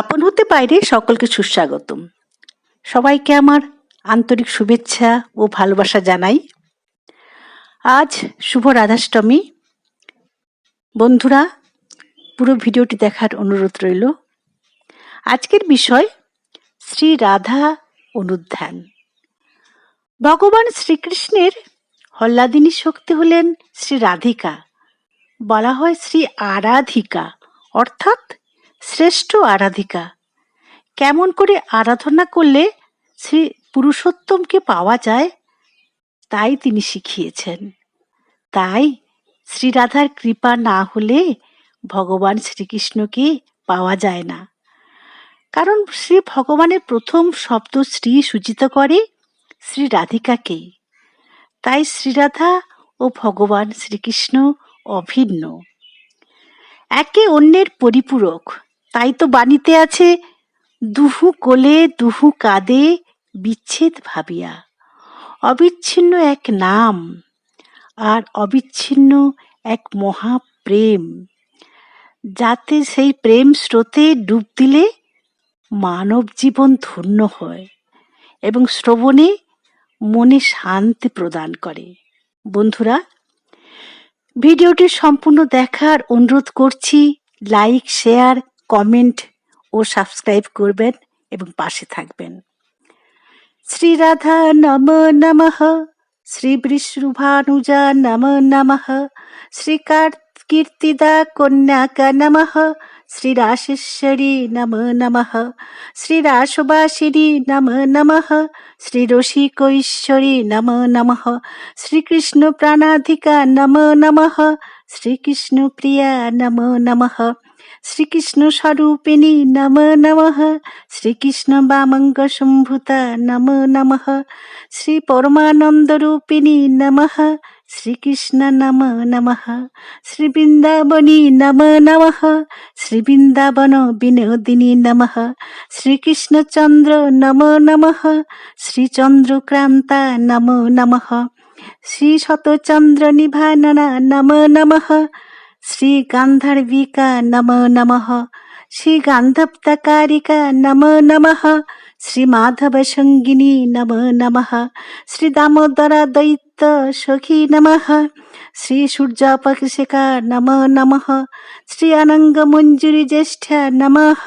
আপন হতে বাইরে সকলকে সুস্বাগতম। সবাইকে আমার আন্তরিক শুভেচ্ছা ও ভালোবাসা জানাই। আজ শুভ রাধাষ্টমী। বন্ধুরা, পুরো ভিডিওটি দেখার অনুরোধ রইল। আজকের বিষয় শ্রী রাধা অনুধ্যান। ভগবান শ্রীকৃষ্ণের হল্লাদিনী শক্তি হলেন শ্রী রাধিকা। বলা হয় শ্রী আরাধিকা, অর্থাৎ শ্রেষ্ঠ আরাধিকা। কেমন করে আরাধনা করলে শ্রী পুরুষোত্তমকে পাওয়া যায়, তাই তিনি শিখিয়েছেন। তাই শ্রীরাধার কৃপা না হলে ভগবান শ্রীকৃষ্ণকে পাওয়া যায় না। কারণ শ্রী ভগবানের প্রথম শব্দ শ্রী সূচিত করে শ্রী রাধিকাকেই। তাই শ্রীরাধা ও ভগবান শ্রীকৃষ্ণ অভিন্ন। একে অন্যের পরিপূরক। তাই তো বাণীতে আছে, দুহু কোলে দুহু কাঁদে বিচ্ছেদ ভাবিয়া। অবিচ্ছিন্ন এক নাম আর অবিচ্ছিন্ন এক মহাপ্রেম। যাতে সেই প্রেম স্রোতে ডুব দিলে মানব জীবন ধন্য হয় এবং শ্রবণে মনে শান্তি প্রদান করে। বন্ধুরা, ভিডিওটি সম্পূর্ণ দেখার অনুরোধ করছি, লাইক, শেয়ার কমেন্ট ও সাবস্ক্রাইব করবেন এবং পাশে থাকবেন। শ্রী রাধা নম নমঃ, শ্রী বিষ্ণুভানুজা নম নমঃ, শ্রী কীর্তিদা কন্যাকা নমঃ শ্রী রাশেশ্বরী নম নমঃ শ্রী রাসবাসিনী নম নমঃ শ্রী রসিকৈশ্বরী নম নমঃ শ্রীকৃষ্ণ প্রাণাধিকা নম নমঃ শ্রীকৃষ্ণ প্রিয়া নম নমঃ শ্রীকৃষ্ণ স্বরূপিণী নম নমঃ শ্রীকৃষ্ণ বামঙ্গ সম্ভুতা নম নমঃ শ্রী পরমানন্দরূপিণী নমঃ শ্রীকৃষ্ণ নম নমঃ শ্রী বৃন্দাবনী নম নমঃ শ্রী বৃন্দাবন বিনোদিনী নমঃ, শ্রীকৃষ্ণচন্দ্র নম নমঃ, শ্রীচন্দ্রক্রান্তা নম নমঃ শ্রী শতচন্দ্র নিভাননা নম নমঃ শ্রী গান্ধার্বিকা নম নমঃ শ্রী গান্ধপ্তকারিকা নম নমঃ শ্রী মাধব সঙ্গিনী নম নমঃ শ্রী দামোদরা দৈত্য সখী নমঃ শ্রী সূর্যাপকেশিকা নম নমঃ শ্রী অনঙ্গ মঞ্জুরি জ্যেষ্ঠ নমঃ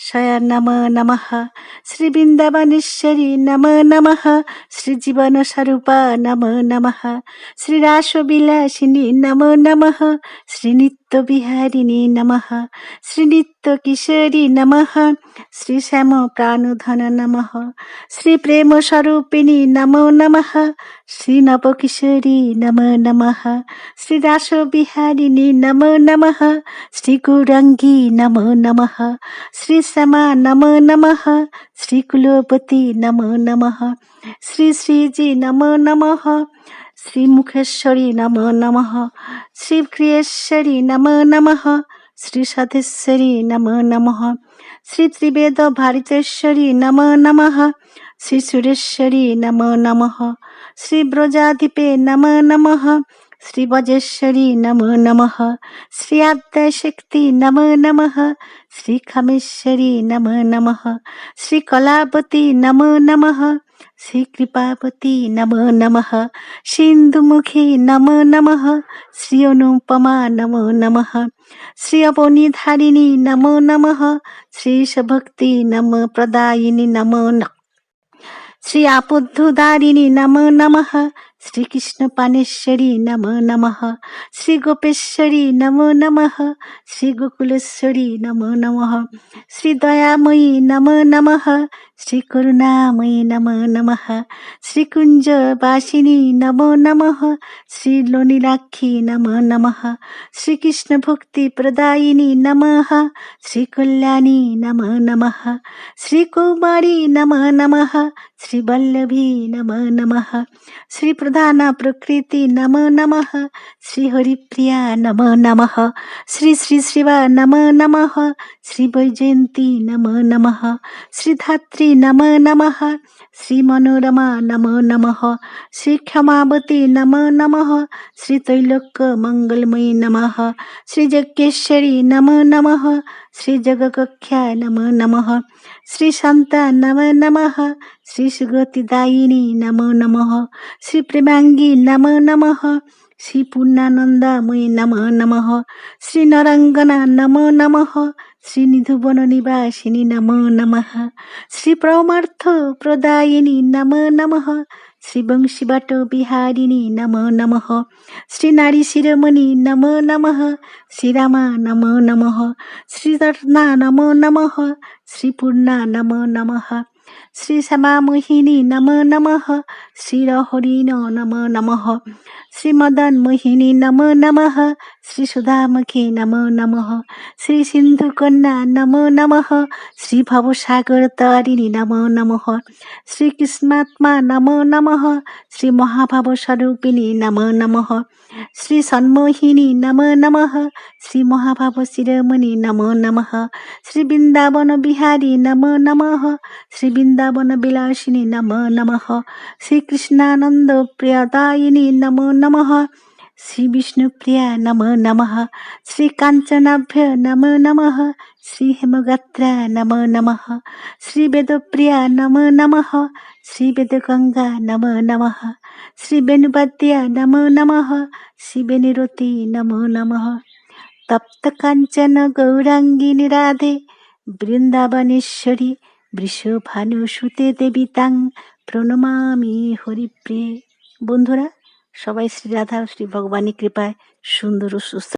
দমাবরোজ নম নমঃ শ্রী নম নমঃ শ্রী স্বরূপা নম নমঃ শ্রী রাসবিলাসিনী নম নমঃ শ্রী বিহারিণী নমঃ শ্রী নিত্য কিশোরী নমঃ শ্রী শ্যাম প্রাণধন নমঃ শ্রী প্রেম স্বরূপিণী নম নমঃ শ্রী নবকিশোরী নম নমঃ শ্রী রাসবিহারিণী নম নমঃ শ্রী গৌরাঙ্গী নম নমঃ শ্রী শ্যামা নম নমঃ শ্রী কুলপতি নম নমঃ শ্রী শ্রীজি নম নমঃ শ্রী মুখেশ্বরী নম নমঃ শ্রী ক্রিয়েশ্বরী নম নমঃ শ্রী সাধেশ্বরী নম নমঃ শ্রী ত্রিবেদ ভারিতেশ্বরী নম নমঃ শ্রী সুরেশ্বরী নম নমঃ শ্রী ব্রজাধিপে নম নমঃ শ্রী বজেশ্বরী নম নমঃ শ্রী আদ্যাশক্তি নম নমঃ শ্রী খামেশ্বরী নম নমঃ শ্রী কলাবতী নম নমঃ শ্রী কৃপাপতি নম নমঃ সিন্ধুমুখী নম নমঃ শ্রী অনুপমা নম নমঃ শ্রী অবনিধারিণী নম নমঃ শ্রী সভক্তি নম প্রদায়িনী নম নমঃ শ্রী আপদ্ধদারিণী নম নমঃ শ্রীকৃষ্ণ পানেশ্বরী নম নমঃ শ্রী গোপেশ্বরী নম নমঃ শ্রী গোকুলেশ্বরী নম নমঃ শ্রী দয়াময়ী নম নমঃ শ্রী করুণাময়ী নম নমঃ শ্রীকুঞ্জ বাসিনী নম নমঃ শ্রী লোনীলাক্ষী নম নমঃ শ্রীকৃষ্ণ ভক্তি প্রদায়িনী নমঃ শ্রী কল্যাণী নম নমঃ শ্রী শ্রী কৌমারী নম নমঃ শ্রী বল্লভী নম নমঃ শ্রী প্রধানা প্রকৃতি নম নমঃ শ্রী হরিপ্রিয়া নম নমঃ শ্রী শ্রীবা নম নমঃ শ্রী বৈজয়ন্তী নম শ্রী ধাত্রী নম নমঃ নমো নমঃ নমো শ্রীতৈলোক্য মঙ্গলময়ী নমঃ শ্রীযজ্ঞেশ্বরী নমো নমঃ শ্রীজগকক্ষায় নমো নমঃ শ্রীশান্তা নমো নমঃ শ্রীসুগতিদায়িনী নমো নমঃ শ্রীপ্রেমাঙ্গী নমো নমঃ শ্রী পূর্ণানন্দাময়ী নমো নমঃ শ্রী নরাঙ্গনা নমো নমঃ শ্রী নিধুবন নিবাসিনী নমো নমঃ শ্রী পরমার্থ প্রদায়িনী নমো নমঃ শ্রী বংশীবাট বিহারিণী নম নমঃ শ্রী নারী নম নম শ্রীরামা নমো নমঃ শ্রীরত্না নম নমঃ শ্রী পূর্ণা নম নমঃ শ্রী শ্যামামোহিনী নমো নমঃ শ্রীরহরিণ নমো নমঃ শ্রীমদন মোহিনী নমো নমঃ শ্রী সুধামুখী নমো নমঃ শ্রী সিন্ধুকন্যা নমো নমঃ শ্রী ভবসাগর তারিণী নমো নমঃ শ্রী কৃষ্ণাত্মা নমো নমঃ শ্রী মহাভাব স্বরূপিণী নমো নমঃ শ্রী সন্মোহিনী নমো নমঃ শ্রী মহাভাব শিরোমণি নমো নমঃ শ্রী বৃন্দাবন বিহারী নমো নমঃ শ্রী বৃন্দাবন বিলাসিনী নমো নমঃ শ্রী কৃষ্ণানন্দ প্রিয়দায়িনী নমো নমঃ শ্রী বিষ্ণুপ্রিয়া নমো নমঃ শ্রী কাঞ্চনাভ্য নমো নমঃ শ্রী হেমগাত্রা নমো নমঃ শ্রী বেদপ্রিয়া নমো নমঃ শ্রী বেদগঙ্গা নমো নমঃ শ্রী নমো নমঃ শ্রী নমঃ তপ্ত কাঞ্চন গৌরাঙ্গিনী রাধে বৃন্দাবনেশ্বরী বৃষভানুসুতে দেবী তাং প্রণমামি হরিপ্রিয়ে। বন্ধুরা, সবাই শ্রী রাধা, শ্রী ভগবানের কৃপায় সুন্দর ও সুস্থ